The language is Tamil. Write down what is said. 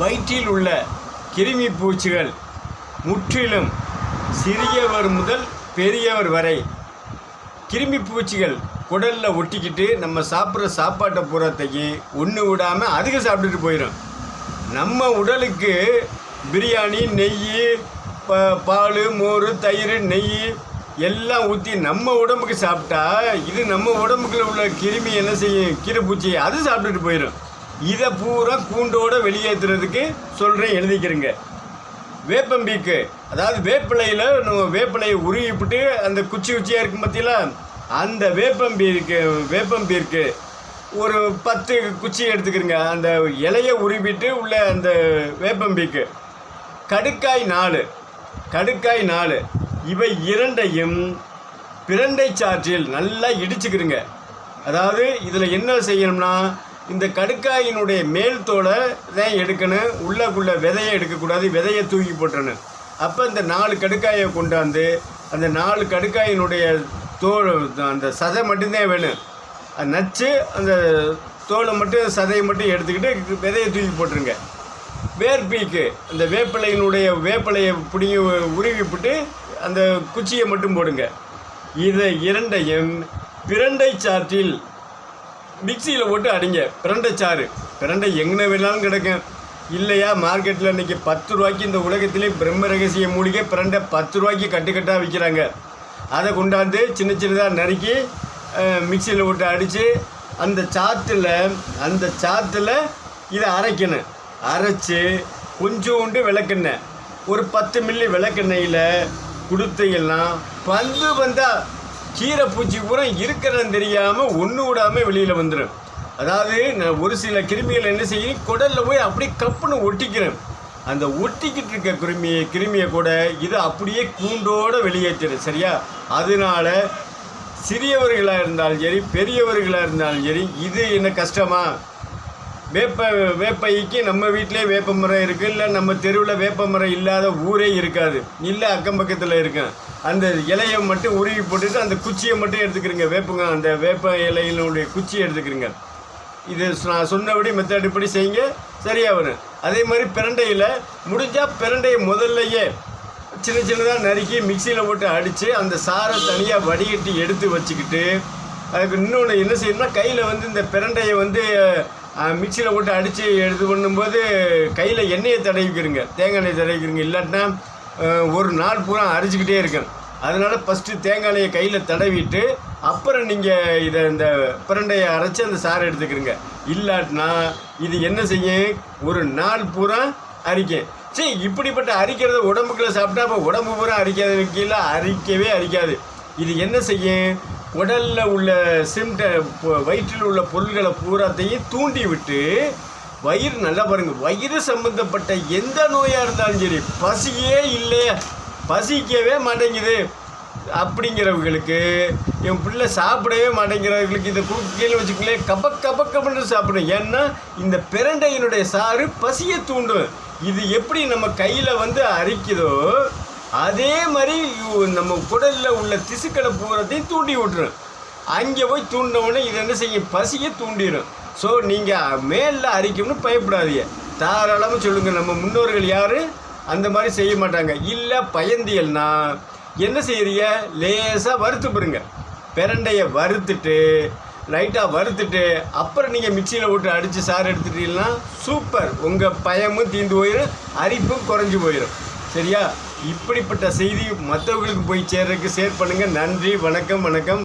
வயிற்றில் உள்ள கிருமி பூச்சிகள் முற்றிலும் சிறியவர் முதல் பெரியவர் வரை. கிருமி பூச்சிகள் குடலில் ஒட்டிக்கிட்டு நம்ம சாப்பிட்ற சாப்பாட்டை பூரத்தைக்கு ஒன்று விடாமல் அதுக்கு சாப்பிட்டுட்டு போயிடும் நம்ம உடலுக்கு பிரியாணி நெய் ப பால் மோர் தயிர் நெய் எல்லாம் ஊற்றி நம்ம உடம்புக்கு சாப்பிட்டா இது நம்ம உடம்புக்குள்ள உள்ள கிருமி என்ன செய்யும்? கீரைப்பூச்சி அது சாப்பிட்டுட்டு போயிடும் இதை பூரா கூண்டோட வெளியேற்றுறதுக்கு சொல்கிறேன் எழுதிக்கிறேங்க. வேப்பம்பீக்கு அதாவது வேப்பிலையில் வேப்பிலையை உருவிப்பிட்டு அந்த குச்சி குச்சியாக இருக்கும் பார்த்தீங்களா அந்த வேப்பம்பீருக்கு வேப்பம்பீருக்கு ஒரு பத்து குச்சி எடுத்துக்கிறங்க. அந்த இலையை உருவிட்டு உள்ள அந்த வேப்பம்பீக்கு. கடுக்காய் நாலு கடுக்காய் நாலு. இவை இரண்டையும் பிரண்டை சாற்றில் நல்லா இடிச்சுக்கிறங்க. அதாவது இதில் என்ன செய்யணும்னா இந்த கடுக்காயினுடைய மேல் தோலை தான் எடுக்கணும். உள்ளக்குள்ள விதையை எடுக்கக்கூடாது. விதையை தூக்கி போட்டணும் அப்போ இந்த நாலு கடுக்காயை கொண்டாந்து அந்த நாலு கடுக்காயினுடைய தோல் அந்த சதை மட்டும்தான் வேணும். அது நச்சு அந்த தோலை மட்டும் சதையை மட்டும் எடுத்துக்கிட்டு விதையை தூக்கி போட்டுருங்க. வேர்பீக்கு அந்த வேப்பிலையினுடைய வேப்பிலையை பிடிங்கி உருவிப்பிட்டு அந்த குச்சியை மட்டும் போடுங்க. இதை இரண்டையும் பிரண்டை சாற்றில் மிக்சியில் போட்டு அடிங்க. பிரண்டை சாறு. பிரண்டை எங்கே வேணாலும் கிடைக்கும். இல்லையா மார்க்கெட்டில் இன்றைக்கி பத்து ரூபாய்க்கு இந்த உலகத்திலே பிரம்ம ரகசிய மூலிகை பிரண்டை பத்து ரூபாய்க்கு கட்டுக்கட்டாக விற்கிறாங்க அதை கொண்டாந்து சின்ன சின்னதாக நறுக்கி மிக்சியில் போட்டு அடித்து அந்த சாத்தில் அந்த சாத்தில் இதை அரைக்கணும். அரைச்சி கொஞ்சோண்டு விளக்கெண்ணெய். ஒரு பத்து மில்லி விளக்கெண்ணெயில் கொடுத்தீங்கன்னா பந்து வந்தால் கீரை பூச்சி பூரா இருக்கிறன்னு தெரியாமல் ஒன்று விடாமல் வெளியில் வந்துடும் அதாவது நான் ஒரு சில கிருமிகள் என்ன செய்யும்? குடலில் போய் அப்படியே கப்புன்னு ஒட்டிக்கிறேன். அந்த ஒட்டிக்கிட்டு இருக்க கிருமியை கிருமியை கூட இது அப்படியே கூண்டோடு வெளியேற்றிடும் சரியா? அதனால சிறியவர்களாக இருந்தாலும் சரி பெரியவர்களாக இருந்தாலும் சரி இது என்ன கஷ்டமா? வேப்ப வேப்பைக்கு நம்ம வீட்டிலே வேப்ப மரம் இருக்குது இல்லை நம்ம தெருவில் வேப்ப மரம் இல்லாத ஊரே இருக்காது. இல்லை அக்கம் பக்கத்தில் இருக்கும். அந்த இலையை மட்டும் உருவி போட்டுட்டு அந்த குச்சியை மட்டும் எடுத்துக்கிறீங்க. வேப்புங்க அந்த வேப்ப இலையினுடைய குச்சியை எடுத்துக்கிறீங்க. இது நான் சொன்னபடி மெத்தட் இப்படி செய்யுங்க. சரியாக வரும் அதே மாதிரி பிரண்டையில் முடிஞ்சால் பிரண்டையை முதல்லையே சின்ன சின்னதாக நறுக்கி மிக்சியில் போட்டு அடித்து அந்த சாரை தனியாக வடிகட்டி எடுத்து வச்சுக்கிட்டு அதுக்கு இன்னொன்று என்ன செய்யணும்னா கையில் வந்து இந்த பிரண்டையை வந்து மிக்சியில் போட்டு அடித்து எடுத்து பண்ணும்போது கையில் எண்ணெயை தடவிக்கிறங்க. தேங்காய் எண்ணெய் தடவிக்கிறங்க. இல்லாட்டினா ஒரு நாள் பூரா அரிச்சிக்கிட்டே இருக்கேன் அதனால் ஃபஸ்ட்டு தேங்காய் எண்ணெயை கையில் தடவிட்டு அப்புறம் நீங்கள் இதை இந்த பிரண்டையை அரைச்சி அந்த சாறை எடுத்துக்கிறங்க. இல்லாட்டினா இது என்ன செய்யும்? ஒரு நாள் பூரா அரிக்கும். சரி இப்படிப்பட்ட அரிக்கிறத உடம்புக்குள்ளே சாப்பிட்டா அப்போ உடம்பு பூரா அரிக்காது கீழே அரிக்கவே அரிக்காது. இது என்ன செய்யும்? உடலில் உள்ள சிம்ட வயிற்றில் உள்ள பொருள்களை பூராத்தையும் தூண்டி விட்டு வயிறு நல்லா பாருங்கள் வயிறு சம்மந்தப்பட்ட எந்த நோயாக இருந்தாலும் சரி பசியே இல்லையா பசிக்கவே மாட்டேங்குது. அப்படிங்கிறவங்களுக்கு என் பிள்ளை சாப்பிடவே மாட்டேங்கிறவங்களுக்கு இதை குறுக்கு கீழே வச்சுக்கலேன் கபக் கபக் கபன்னு சாப்பிடும். ஏன்னா இந்த பிரண்டையினுடைய சாறு பசியை தூண்டும். இது எப்படி நம்ம கையில் வந்து அரிக்குதோ அதே மாதிரி நம்ம குடலில் உள்ள திசுக்களை பூரத்தையும் தூண்டி விட்டுரும். அங்கே போய் தூண்டினவுடனே இது என்ன செய்யும்? பசியை தூண்டிடும் ஸோ நீங்கள் மேலில் அரிக்கும்னு பயப்படாதீங்க. தாராளமாக சொல்லுங்கள் நம்ம முன்னோர்கள் யார்? அந்த மாதிரி செய்ய மாட்டாங்க. இல்லை பயந்தியல்னா என்ன செய்கிறீங்க லேசாக வறுத்து பாருங்க பிரண்டையை வறுத்துட்டு லைட்டாக வறுத்துட்டு அப்புறம் நீங்கள் மிக்சியில் போட்டு அடித்து சாறு எடுத்துட்டீங்கன்னா சூப்பர் உங்கள் பயமும் தீந்து போயிடும் அரிப்பும் குறைஞ்சி போயிடும் சரியா? இப்படிப்பட்ட செய்தி மற்றவங்களுக்கு போய் சேர்றதுக்கு ஷேர் பண்ணுங்கள் நன்றி வணக்கம் வணக்கம்.